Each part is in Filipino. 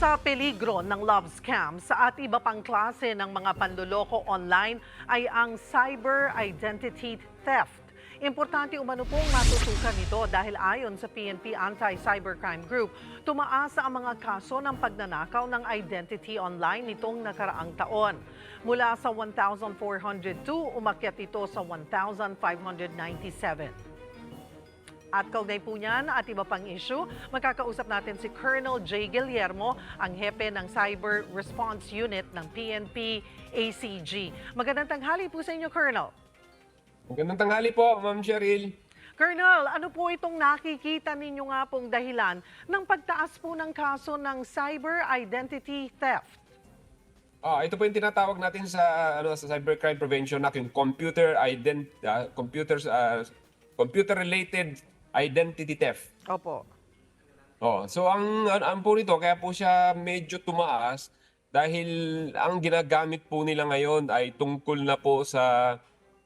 sa peligro ng love scams at iba pang klase ng mga panloloko online ay ang cyber identity theft. Importante umano pong matutukan ito dahil ayon sa PNP Anti-Cybercrime Group, tumaas ang mga kaso ng pagnanakaw ng identity online nitong nakaraang taon. Mula sa 1,402, umakyat ito sa 1,597. At kaugnay po niyan at iba pang issue, magkakausap natin si Colonel J. Guillermo, ang hepe ng Cyber Response Unit ng PNP ACG. Magandang tanghali po sa inyo, Colonel. Magandang tanghali po, Ma'am Cheryl. Colonel, ano po itong nakikita ninyo nga pong dahilan ng pagtaas po ng kaso ng cyber identity theft? Ah, ito po yung tinatawag natin sa ano sa Cybercrime Prevention Act, yung computer ident ah, computers ah, computer related identity theft. Opo. Oh, so ang ang, ang po nito kaya po siya medyo tumaas dahil ang ginagamit po nila ngayon ay tungkol na po sa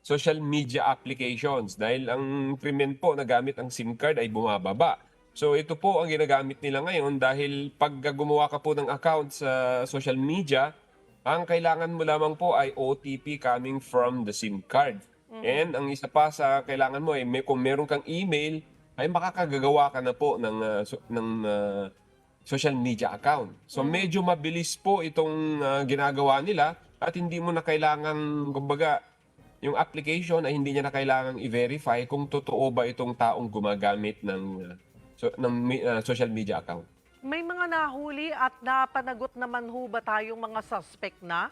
social media applications dahil ang krimen po na gamit ang SIM card ay bumababa. So ito po ang ginagamit nila ngayon dahil pag gumawa ka po ng account sa social media, ang kailangan mo lamang po ay OTP coming from the SIM card. And ang isa pa sa kailangan mo ay may, kung meron kang email, ay makakagagawa ka na po ng, ah, so- ng ah, social media account. So medyo mabilis po itong ah, ginagawa nila at hindi mo na kailangan, kumbaga, yung application ay hindi niya na kailangang i-verify kung totoo ba itong taong gumagamit ng, so, ng ah, social media account. May mga nahuli at napanagot naman ho ba tayong mga suspect na?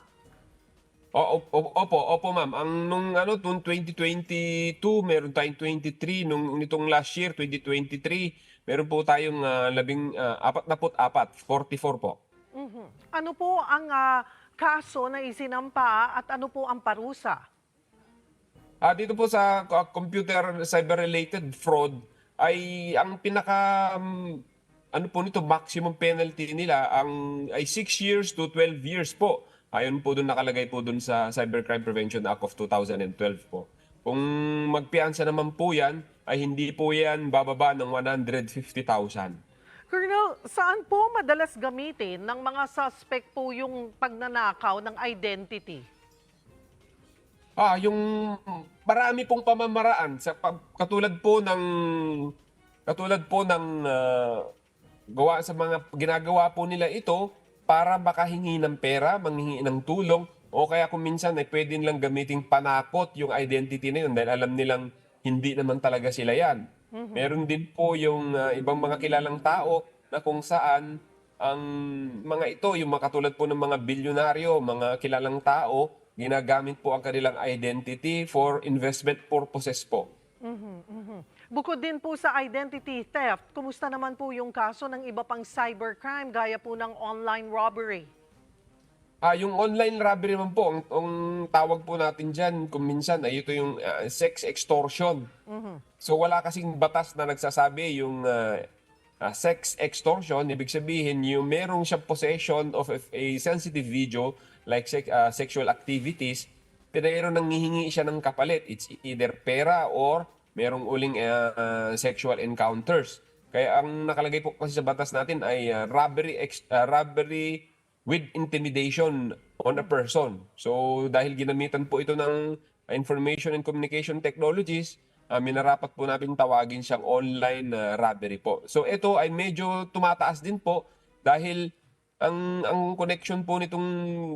O, opo, opo ma'am. Ang nung ano nung 2022, meron tayong 23 nung nitong last year 2023, meron po tayong ah, labing uh, apat na put apat, 44 po. Mhm. Ano po ang ah, kaso na isinampa at ano po ang parusa? Ah, dito po sa uh, computer cyber-related fraud ay ang pinaka um, ano po nito maximum penalty nila ang ay 6 years to 12 years po. Ayon po doon nakalagay po doon sa Cybercrime Prevention Act of 2012 po. Kung magpiansa naman po yan, ay hindi po yan bababa ng 150,000. Colonel, saan po madalas gamitin ng mga suspect po yung pagnanakaw ng identity? Ah, yung marami pong pamamaraan sa katulad po ng katulad po ng ah, gawa sa mga ginagawa po nila ito para makahingi ng pera, manghingi ng tulong o kaya kung minsan ay pwede nilang gamiting panakot yung identity na yun dahil alam nilang hindi naman talaga sila yan. Meron din po yung ah, ibang mga kilalang tao na kung saan ang mga ito, yung mga katulad po ng mga bilyonaryo, mga kilalang tao, ginagamit po ang kanilang identity for investment purposes po. Bukod din po sa identity theft, kumusta naman po yung kaso ng iba pang cybercrime gaya po ng online robbery? Ah, yung online robbery naman po, ang, ang tawag po natin dyan, kung minsan, ay ito yung ah, sex extortion. So wala kasing batas na nagsasabi yung ah, ah, sex extortion, ibig sabihin yung merong siya possession of a, sensitive video like sex, ah, sexual activities, pero nanghihingi siya ng kapalit. It's either pera or merong uling ah, ah, sexual encounters. Kaya ang nakalagay po kasi sa batas natin ay ah, robbery ex- ah, robbery with intimidation on a person. So dahil ginamitan po ito ng information and communication technologies, uh, minarapat po natin tawagin siyang online uh, robbery po. So ito ay medyo tumataas din po dahil ang ang connection po nitong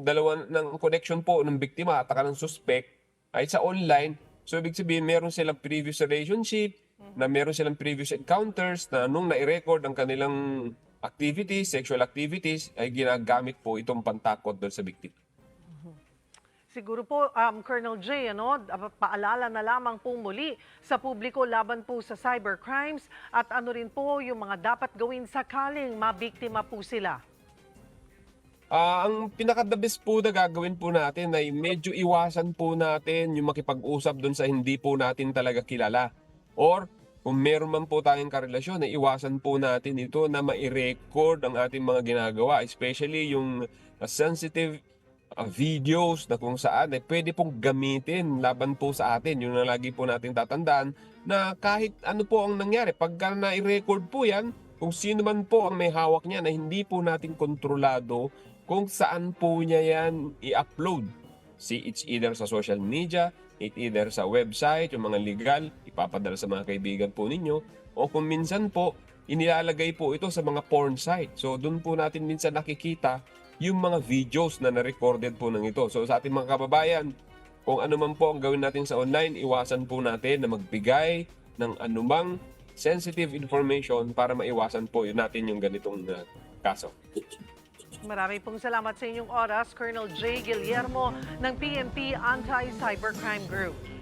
dalawa ng connection po ng biktima at saka ng suspect ay sa online. So ibig sabihin meron silang previous relationship, na meron silang previous encounters na nung nai-record ang kanilang activities, sexual activities, ay ginagamit po itong pantakot doon sa biktima. Siguro po, um, Colonel J, ano, dapat paalala na lamang po muli sa publiko laban po sa cybercrimes at ano rin po yung mga dapat gawin sakaling mabiktima po sila. Ah, ang pinaka-the best po na gagawin po natin ay medyo iwasan po natin yung makipag-usap doon sa hindi po natin talaga kilala. Or kung meron man po tayong karelasyon, ay iwasan po natin ito na mai-record ang ating mga ginagawa. Especially yung sensitive ah, videos na kung saan ay pwede pong gamitin laban po sa atin. Yun na lagi po natin tatandaan na kahit ano po ang nangyari, pagka na-record po yan, kung sino man po ang may hawak niya na hindi po natin kontrolado kung saan po niya yan i-upload. See, it's either sa social media, it either sa website, yung mga legal, ipapadala sa mga kaibigan po ninyo, o kung minsan po, inilalagay po ito sa mga porn site. So, doon po natin minsan nakikita yung mga videos na na-recorded po ng ito. So, sa ating mga kababayan, kung ano man po ang gawin natin sa online, iwasan po natin na magbigay ng anumang sensitive information para maiwasan po natin yung ganitong uh, kaso. Marami pong salamat sa inyong oras, Colonel J. Guillermo ng PNP Anti-Cybercrime Group.